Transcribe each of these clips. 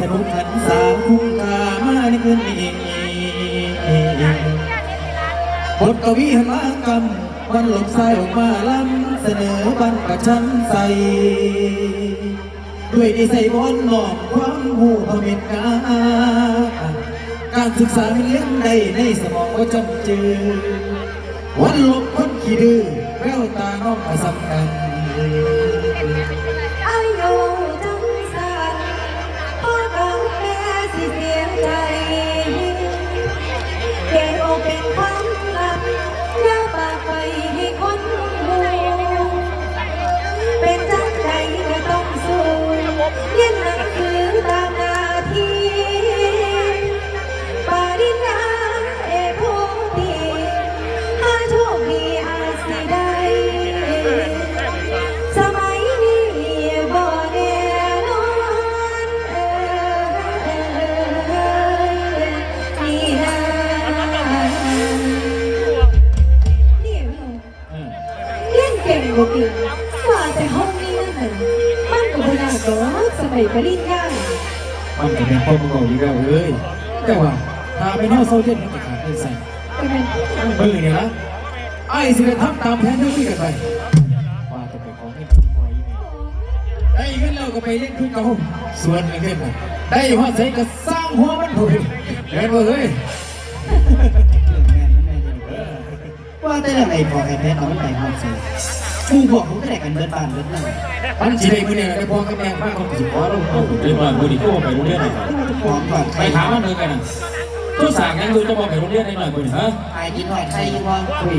สนุกหันสาคุ้มคามาในคืนนี้บทกวีหันมากรรมวันหลบสายออกมาล้ำเสนอบันประชันใสด้วยดีใส่บอนหลอมความหูพระเมตตาการศึกษาเลี้ยงได้ในสมองว่าจำเจอวันลบคนขี้ดื้อแววตาน้องก็สำคัญอา เวนเงินน่ะได้หัวใส่ก็สร้างหัวมันผุดแม่นบ่เฮ้ยว่าแต่ละไอ้พอไอ้เพชรเอามันไปห้องเสียหมู่บอกผมก็ได้กันเบิดบ้านเบิดเมืองมันสิได้มื้อนี้ได้พ่อกับแม่มากเขาสิขอเราเรียนว่ามือดีก็ไปโรงเรียนหน่อยครับของก่อนใคไปรถามมันเลยกันนะทุกสั่งยังดูจะบอกไปโรงเรียนได้หน่อยมือฮะใครกินหอยใครกินวางคุย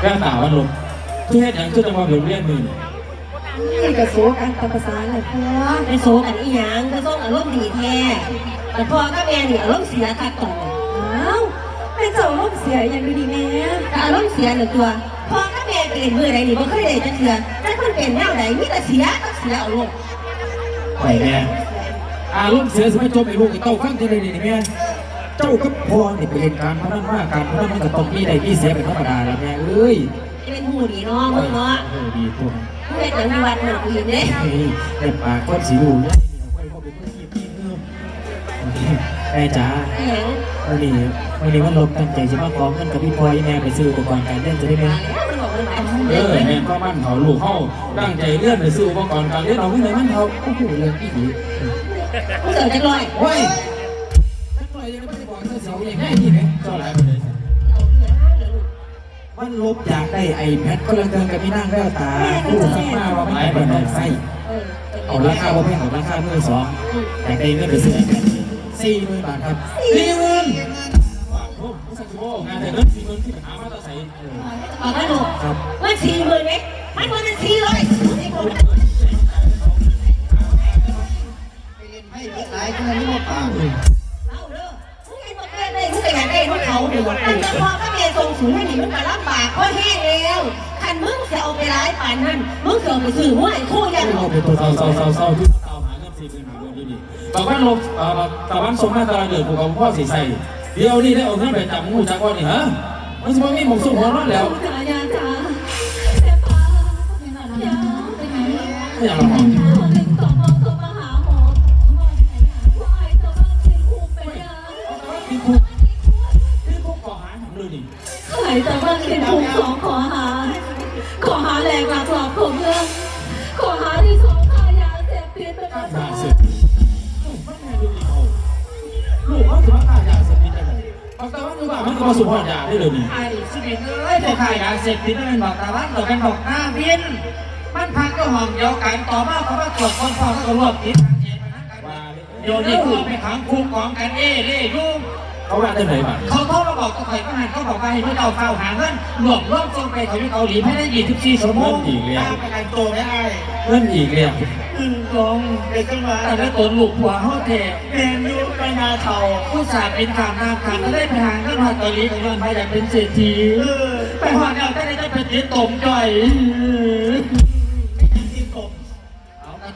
แก้ต่าวันลม ทุกเหตุอย่างที่จะมาไปโรงเรียนมือนี่ก็โสกันตามภาษาแหละพ่อไปโซกันอีหยังก็ส่งอารมณ์ดีแท้แต่พ่อกับแม่นี่อารมณ์เสียคักต่ออ้าวเป็นเจ้าลูกเสียอย่างดีๆแม่ถ้าอารมณ์เสียหนึ่งตัวพ่อกับแม่เปลี่ยนมือใดนี่บ่เคยได้จักเทื่อแต่คนเป็นแนวใดมีแต่เสียกับเสียอารมณ์ไปแม่อารมณ์เสียสิไม่จมไอ้ลูกไอ้เต้าฟังที่ใดนี่แม่เจ้ากับพ่อนี่ไปเล่นการพนันว่าการพนันมันก็ต้องมีได้มีเสียเป็นธรรมดาแล้วแม่เอ้ยจะ เป็นหูดีเนาะมึงเนาะเออดีพวกผู้เฮ็ดหยังมีวัดเหมือนกูเห็นเด้เฮ้ยแต่ปากก้อนสีดูเนี่ยไว้พ่อเป็นคนที่พี่เพิ่มแม่จ๋าอีหยังวันนี้วันนี้วันลบตั้งใจจะมาขอเงินกับพี่พลอยแม่ไปซื้ออุปกรณ์การเล่นจะได้ไหมมันบอกมันหมายถึงเอเด้อแม่ก็มั่นเขาลูกเข้าตั้งใจเลื่อนไปสู้อุปกรณ์การเล่นเอาขึ้นเลยมั่นเขาโอ้โหเรื่องอีกทีผู้เสือจักร้อยเฮ้ยตั้งใจยังไม่ได้บอกเธอเสาอย่างง่ายนี่ไหมเจ้าหลายไปเลย มันลบอยากได้ไอแพดก็เลยเกินกับพี่นั่งแววตาผู้สัมมาว่าไม่ได้เป็นต้องใส่เออเอาราคาว่าแพงเอาราคาเมื่อสองแต่ได้เงินไปซื้อไอแพดสี่หมื่นบาทครับสี่หมื่นโอ้สักชั่วโมงงานแต่เงินสี่หมื่นที่ไปหามาตั้งใส่เอาไปลูกครับมันสี่หมื่นเมตรมันมันเป็นสี่ร้อยไปเล่นให้เบิดหลายคนนี้หมดปา อยาองเขาเด้อแต่จ้าพ่อก็เมียส่งสูงให้หนี่มันมาลำบากเพราะแห้งแล้วคันมึงจะเอาไปร้ายป่านนั้นมึงจะเอาไปซื้อหัวไอ้คู่ยังเอาไปตัวเศร้าเศร้าเศร้าเศร้าที่เตาหาเงินสี่หมื่นหาเงินดีดีตอวันลบเอ่อตอนวันส่งมาตาเดือดผมกับพ่อสีใสเดี๋ยวนี้ได้เอาเงินไปจับงูจักว่านี่ฮะมันจะมีหมกสุ่มหัวนั่นแล้วจ๋ายาจ๋าแต่ป้าอย่าไปไหนอย่างเราคนหนึ่งสอง หายตัวบ้านเป็นคุกสองขอหา ขอหาแหล่งหลักหลอกของเรื่อง ขอหาที่สองขายาเสพติดเป็นประยาจำเสพลูกเขาถือว่าขายาเสพติดได้ไหมบางตาวันอยู่บ้านมันก็มาสุพรรณยาได้เลยนี่ไอ้สิบิเอ้ยพวกขายาเสพติดนั่นเป็นบอกตาวันเราเป็นบอกหน้าวินมันพักก็ห้องเดียวกันต่อมาเขามาตรวจคนพ่อเขาก็รวบติดทางเจตนากันว่าเดี๋ยวนี้คือไปขังคุกของกันเอ้เล่ยุ่ง เขาว่าได้ไหนบ้างเขาโทรมาบอกตัวข่อยก็หันเขาบอกว่าให้พวกเราเฝ้าหาเงินรวบรวมส่งไปเขาที่เกาหลีภายใน24ชั่วโมงตามไปกันตัวไม่ได้เงินอีกแล้วอึ้งลงเด็กขึ้นมาแต่ตัวลูกหัวเขาเทแมนยูไปนาเทาผู้สาเป็นขามน้ำขามก็ได้ไปหาเงินหอดเกาหลีของมันไปอยากเป็นเศรษฐีไปหอดเอาได้ได้ไปติดตมจ่อย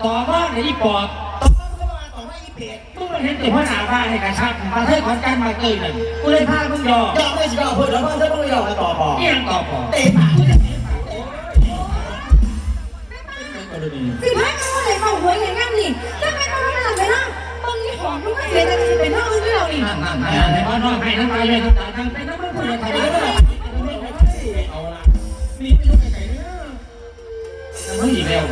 ต่อมาในอีปอด มึงมาเห็นแต่พ่อหนาบ้าให้กระชับมาเทศขอนการมาเกยนั่นกูเลยพามึงยอยอมไม่สิยอมพูดแล้วพ่อจะต้องยอมมต่อพอเอี่ยงต่อปอเตะปากตัวนี้สิพาเขาอะไรมาหวยอย่างนั้นนี่จะไปต้องมาอะไรนะมึงนี่หอมมึงก็เสียใจจะเป็นน้องอื่นเรานี่นั่นนั่นนั่นในบ้านน้องให้น้ำตาใหญ่น้ำตาดังไปน้ำมันพูดอะไรไปแล้วเอาละนี่ไปยังไงเนี่ยมึงอีกแล้ว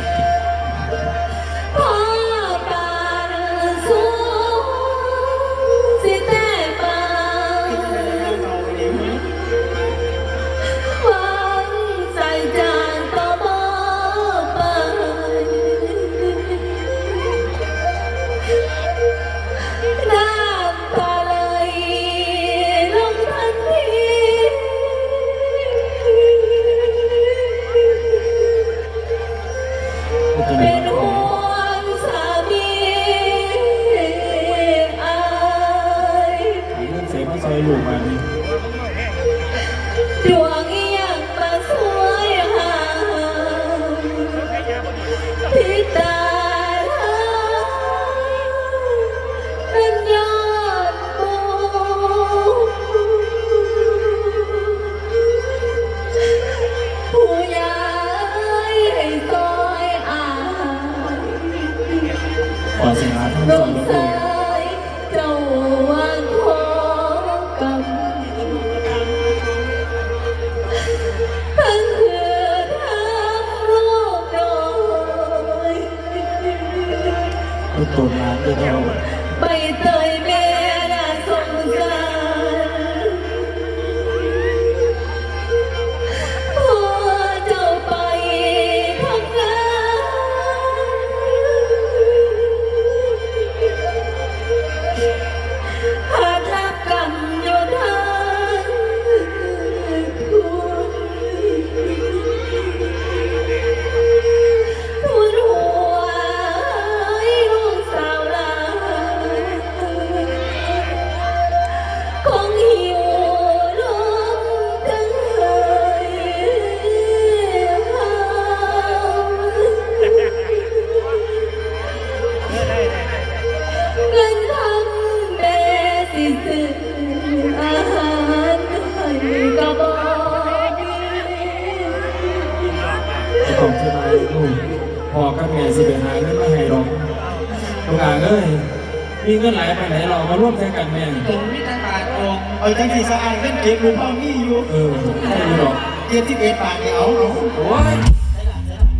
มีเงินไหลไปไหนเรามาร่วมใจกันแม่ตรงนี้ตาตาตรงเอาจังสีสะอาดเงินเก็บหมู่พ่อมีอยู่เออใช่หรอกเจ็ดสิบเอ็ดบาทเนี่ยเอาเอาโอ้ย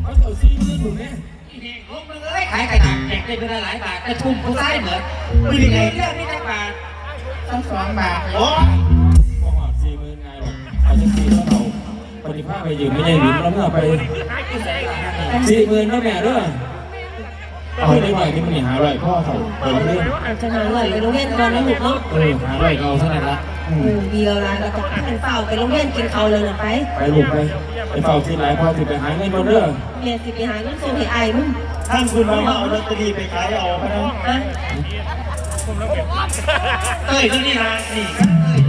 เขาเจ้าซีมือถูกไหมลงมึงเอ้ยขายกระดาษแจกได้เป็นหลายบาทแต่ทุ่มผู้ชายเหมือนไม่ได้ไงเรื่องนี้จักบาททั้งสองบาทโอ้บอกว่าซีมือไงหรอกเอาจะซีแล้วเราปฏิภาณไปยืมไม่ใช่หวินแล้วเมื่อไปสี่หมื่นนะแม่เด้อ เอาได้ไหมที่มันหาไรพ่อเขาไปเรื่อยจะมาเลยไปโรงเรียนก่อนนะลูกเนาะเออหาไรเอาเท่านั้นละอือืมมดีแล้วนะแล้วก็ให้เฝ้าไปโรงเรียนกินข้าวเลยนะไปไปลูกไปไปเฝ้าที่ไหนพ่อจะไปหาเงินมาเด้อเมียสิไปหาเงินส่งให้อายมึงท่านคุณมาเอาลอตเตอรี่ไปขายเอาพะนะนะเอ้ยตัวนี้นะนี่ครับเอ้ย